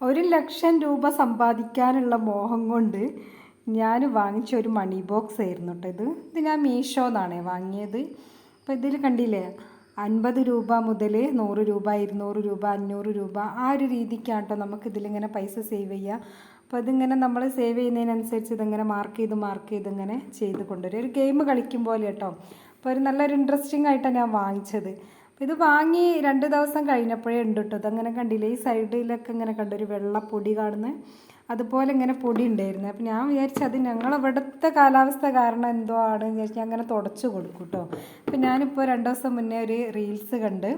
ഒരു ലക്ഷം രൂപ സമ്പാദിക്കാനുള്ള മോഹം കൊണ്ട് ഞാൻ വാങ്ങിച്ച ഒരു മണി ബോക്സ് ആയിരുന്നു കേട്ടോ ഇത്. ഇത് ഞാൻ മീഷോ എന്നാണ് വാങ്ങിയത്. അപ്പോൾ ഇതിൽ കണ്ടില്ലേ? അൻപത് രൂപ മുതൽ നൂറ് രൂപ ഇരുന്നൂറ് രൂപ അഞ്ഞൂറ് രൂപ ആ ഒരു രീതിക്കാണ് കേട്ടോ നമുക്ക് ഇതിലിങ്ങനെ പൈസ സേവ് ചെയ്യുക അപ്പോൾ ഇതിങ്ങനെ നമ്മൾ സേവ് ചെയ്യുന്നതിനനുസരിച്ച് ഇതിങ്ങനെ മാർക്ക് ചെയ്ത് മാർക്ക് ചെയ്ത് ഇങ്ങനെ ചെയ്ത് കൊണ്ടുവരും. ഒരു ഗെയിം കളിക്കും പോലെ കേട്ടോ അപ്പോൾ ഒരു നല്ലൊരു ഇൻട്രസ്റ്റിംഗ് ആയിട്ടാണ് ഞാൻ വാങ്ങിച്ചത്. ഇത് വാങ്ങി രണ്ട് ദിവസം കഴിഞ്ഞപ്പോഴേ ഉണ്ട് കേട്ടോ ഇതങ്ങനെ കണ്ടില്ല? ഈ സൈഡിലൊക്കെ ഇങ്ങനെ കണ്ടു ഒരു വെള്ള പൊടി കാണുന്നത് അതുപോലെ ഇങ്ങനെ പൊടി ഉണ്ടായിരുന്നു. അപ്പം ഞാൻ വിചാരിച്ചു അത് ഞങ്ങളിവിടുത്തെ കാലാവസ്ഥ കാരണം എന്തോ ആണ് വിചാരിച്ച് അങ്ങനെ തുടച്ചു കൊടുക്കും കേട്ടോ അപ്പം ഞാനിപ്പോൾ രണ്ട് ദിവസം മുന്നേ ഒരു റീൽസ് കണ്ട്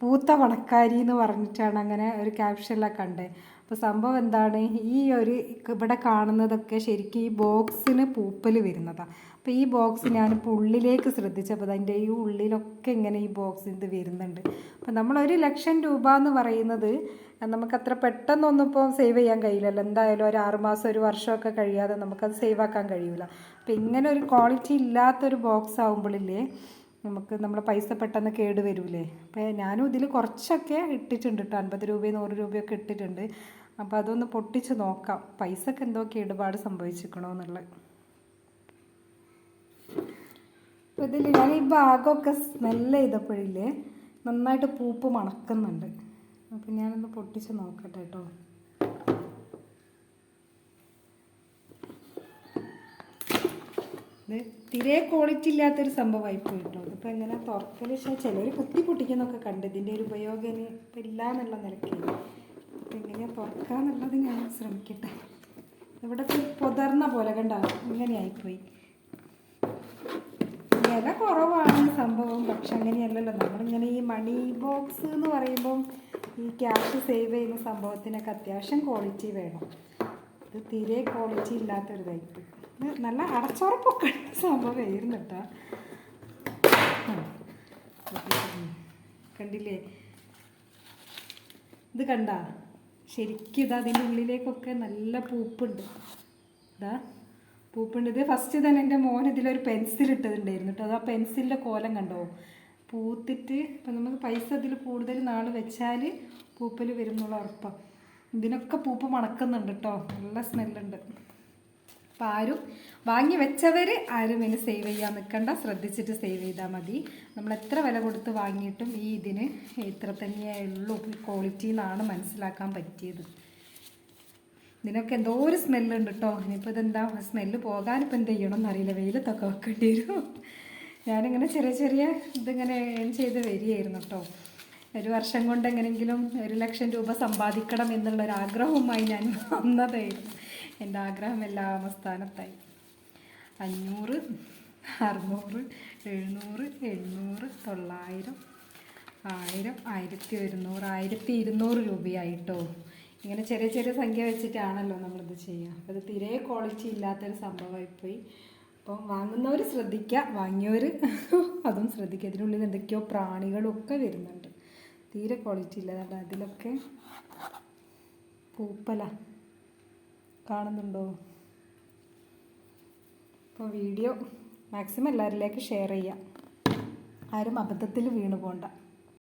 പൂത്ത വണക്കാരി എന്ന് പറഞ്ഞിട്ടാണ് അങ്ങനെ ഒരു ക്യാപ്ഷനിലൊക്കെ കണ്ടത് അപ്പോൾ സംഭവം എന്താണ്? ഈ ഒരു ഇവിടെ കാണുന്നതൊക്കെ ശരിക്കും ഈ ബോക്സിന് പൂപ്പൽ വരുന്നതാണ് അപ്പോൾ ഈ ബോക്സ് ഞാനിപ്പോൾ ഉള്ളിലേക്ക് ശ്രദ്ധിച്ചപ്പോൾ അതിന്റെ ഈ ഉള്ളിലൊക്കെ ഇങ്ങനെ ഈ ബോക്സ് ഇത് വരുന്നുണ്ട്. അപ്പോൾ നമ്മളൊരു ലക്ഷം രൂപ എന്ന് പറയുന്നത് നമുക്കത്ര പെട്ടെന്നൊന്നും ഇപ്പോൾ സേവ് ചെയ്യാൻ കഴിയില്ലല്ലോ. എന്തായാലും ഒരു ആറുമാസം ഒരു വർഷമൊക്കെ കഴിയാതെ നമുക്കത് സേവ് ആക്കാൻ കഴിയില്ല അപ്പോൾ ഇങ്ങനെ ഒരു ക്വാളിറ്റി ഇല്ലാത്തൊരു ബോക്സ് ആകുമ്പോഴില്ലേ നമുക്ക് നമ്മളെ പൈസ പെട്ടെന്ന് കേട് വരൂലേ. അപ്പോൾ ഞാനും ഇതിൽ കുറച്ചൊക്കെ ഇട്ടിട്ടുണ്ട് കേട്ടോ അൻപത് രൂപയും നൂറ് രൂപയൊക്കെ ഇട്ടിട്ടുണ്ട്. അപ്പോൾ അതൊന്ന് പൊട്ടിച്ച് നോക്കാം. പൈസക്ക് എന്തൊക്കെ ഇടപാട് സംഭവിച്ചിരിക്കണോ എന്നുള്ളത് അപ്പോൾ ഇതിൽ ഞാൻ ഈ ഭാഗമൊക്കെ സ്മെല്ല് ചെയ്തപ്പോഴില്ലേ നന്നായിട്ട് പൂപ്പ് മണക്കുന്നുണ്ട്. അപ്പം ഞാനൊന്ന് പൊട്ടിച്ച് നോക്കട്ടെ കേട്ടോ. തീരെ ക്വാളിറ്റി ഇല്ലാത്തൊരു സംഭവമായി പോയിട്ടോ ഇതിപ്പോൾ എങ്ങനെ തുറക്കൽ പക്ഷേ ചിലർ കുത്തി പൊട്ടിക്കുന്നൊക്കെ കണ്ട് ഇതിന്റെ ഒരു ഉപയോഗം ഇപ്പം ഇല്ല എന്നുള്ള നിലയ്ക്ക്. എങ്ങനെയാണ് തുറക്കാന്നുള്ളത് ഞാൻ ശ്രമിക്കട്ടെ. ഇവിടെ പൊതർന്ന പോലെ കണ്ട? ഇങ്ങനെയായിപ്പോയി വില കുറവാണ് സംഭവം പക്ഷെ അങ്ങനെയല്ലല്ലോ. നമ്മളിങ്ങനെ ഈ മണി ബോക്സ് എന്ന് പറയുമ്പം ഈ ക്യാഷ് സേവ് ചെയ്യുന്ന സംഭവത്തിനൊക്കെ അത്യാവശ്യം ക്വാളിറ്റി വേണം. ഇത് തീരെ ക്വാളിറ്റി ഇല്ലാത്തൊരു തൈപ്പ് നല്ല അടച്ചുറപ്പൊക്കെ സംഭവമായിരുന്നു കേട്ടോ. കണ്ടില്ലേ? ഇത് കണ്ട? ശരിക്കും ഇതാ അതിന്റെ ഉള്ളിലേക്കൊക്കെ നല്ല പൂപ്പുണ്ട്. ഇതാ പൂപ്പുണ്ട്. ഇത് ഫസ്റ്റ് തന്നെ എന്റെ മോൻ ഇതിലൊരു പെൻസിൽ ഇട്ടതുണ്ടായിരുന്നു കേട്ടോ. അത് ആ പെൻസിലിന്റെ കോലം കണ്ടോ? പൂത്തിട്ട് ഇപ്പം നമുക്ക് പൈസ ഇതിൽ കൂടുതൽ നാൾ വെച്ചാൽ പൂപ്പൽ വരുന്നുള്ള ഉറപ്പാണ് ഇതിനൊക്കെ പൂപ്പ് മണക്കുന്നുണ്ട് കേട്ടോ. നല്ല സ്മെല്ലുണ്ട് അപ്പം ആരും വാങ്ങി വെച്ചവർ ആരും ഇനി സേവ് ചെയ്യാൻ നിൽക്കണ്ട ശ്രദ്ധിച്ചിട്ട് സേവ് ചെയ്താൽ മതി. നമ്മൾ എത്ര വില കൊടുത്ത് വാങ്ങിയിട്ടും ഈ ഇതിന് ഇത്ര തന്നെയേ ഉള്ളൂ. ക്വാളിറ്റി എന്നാണ് മനസ്സിലാക്കാൻ പറ്റിയത്. ഇതിനൊക്കെ എന്തോ ഒരു സ്മെല്ലുണ്ട് കേട്ടോ ഇനിയിപ്പോൾ ഇതെന്താ? സ്മെല്ല് പോകാനിപ്പോൾ എന്ത് ചെയ്യണം എന്നറിയില്ല വെയിലത്തൊക്കെ വെക്കേണ്ടി വരും. ഞാനിങ്ങനെ ചെറിയ ചെറിയ ഇതിങ്ങനെ ഏൺ ചെയ്ത് വരികയായിരുന്നു കേട്ടോ ഒരു വർഷം കൊണ്ട് എങ്ങനെയെങ്കിലും ഒരു ലക്ഷം രൂപ സമ്പാദിക്കണം എന്നുള്ളൊരു ആഗ്രഹവുമായി ഞാൻ വന്നതായിരുന്നു. എന്റെ ആഗ്രഹം എല്ലാം സ്ഥാനത്തായി. അഞ്ഞൂറ് അറുന്നൂറ് എഴുന്നൂറ് എണ്ണൂറ് തൊള്ളായിരം ആയിരം ആയിരത്തി ഒരുന്നൂറ് ആയിരത്തി ഇരുന്നൂറ് രൂപയായിട്ടോ? ഇങ്ങനെ ചെറിയ ചെറിയ സംഖ്യ വെച്ചിട്ടാണല്ലോ നമ്മളിത് ചെയ്യുക. അപ്പോൾ ഇത് തീരെ ക്വാളിറ്റി ഇല്ലാത്തൊരു സംഭവമായിപ്പോയി. അപ്പോൾ വാങ്ങുന്നവർ ശ്രദ്ധിക്കുക. വാങ്ങിയവർ അതും ശ്രദ്ധിക്കുക. ഇതിനുള്ളിൽ എന്തൊക്കെയോ പ്രാണികളൊക്കെ വരുന്നുണ്ട്. തീരെ ക്വാളിറ്റി ഇല്ല അതിലൊക്കെ പൂപ്പല. കാണുന്നുണ്ടോ? അപ്പോൾ വീഡിയോ മാക്സിമം എല്ലാവരിലേക്ക് ഷെയർ ചെയ്യാം. ആരും അബദ്ധത്തിൽ വീണു പോകണ്ട